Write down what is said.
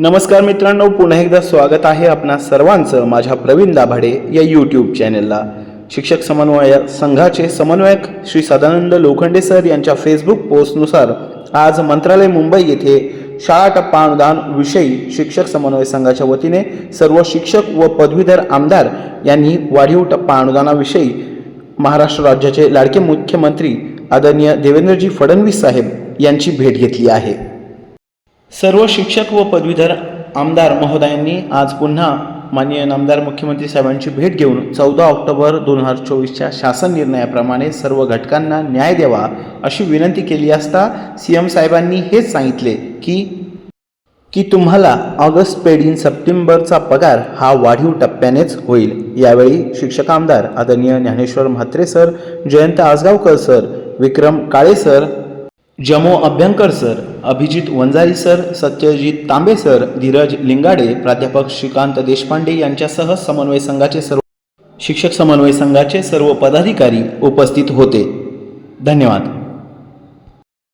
नमस्कार मित्रांनो पुन्हा एकदा स्वागत आहे आपणा सर्वांचं माझ्या प्रवीण दाभाडे या यूट्यूब चॅनेलला शिक्षक समन्वय संघाचे समन्वयक श्री सदानंद लोखंडे सर यांच्या फेसबुक पोस्टनुसार आज मंत्रालय मुंबई येथे शाळा टप्पा अनुदान विषयी शिक्षक समन्वय संघाच्या वतीने सर्व शिक्षक व पदवीधर आमदार यांनी वाढीव टप्पा अनुदानाविषयी महाराष्ट्र राज्याचे लाडके मुख्यमंत्री आदरणीय देवेंद्रजी फडणवीस साहेब यांची भेट घेतली आहे. सर्व शिक्षक व पदवीधर आमदार महोदयांनी आज पुन्हा माननीय नामदार मुख्यमंत्री साहेबांची भेट घेऊन चौदा ऑक्टोबर दोन हजार चोवीसच्या शासन निर्णयाप्रमाणे सर्व घटकांना न्याय द्यावा अशी विनंती केली असता सी एम साहेबांनी हेच सांगितले की की तुम्हाला ऑगस्ट पेड इन सप्टेंबरचा पगार हा वाढीव टप्प्यानेच होईल. यावेळी शिक्षक आमदार आदरणीय Dnyaneshwar Mhatre sir Jayant Asgaonkar sir Vikram Kale sir Jamo Abhyankar sir Abhijit Wanjari sir Satyajit Tambe sir Dheeraj Lingade प्राध्यापक श्रीकांत देशपांडे यांच्यासह समन्वय संघाचे सर्व शिक्षक समन्वय संघाचे सर्व पदाधिकारी उपस्थित होते. धन्यवाद.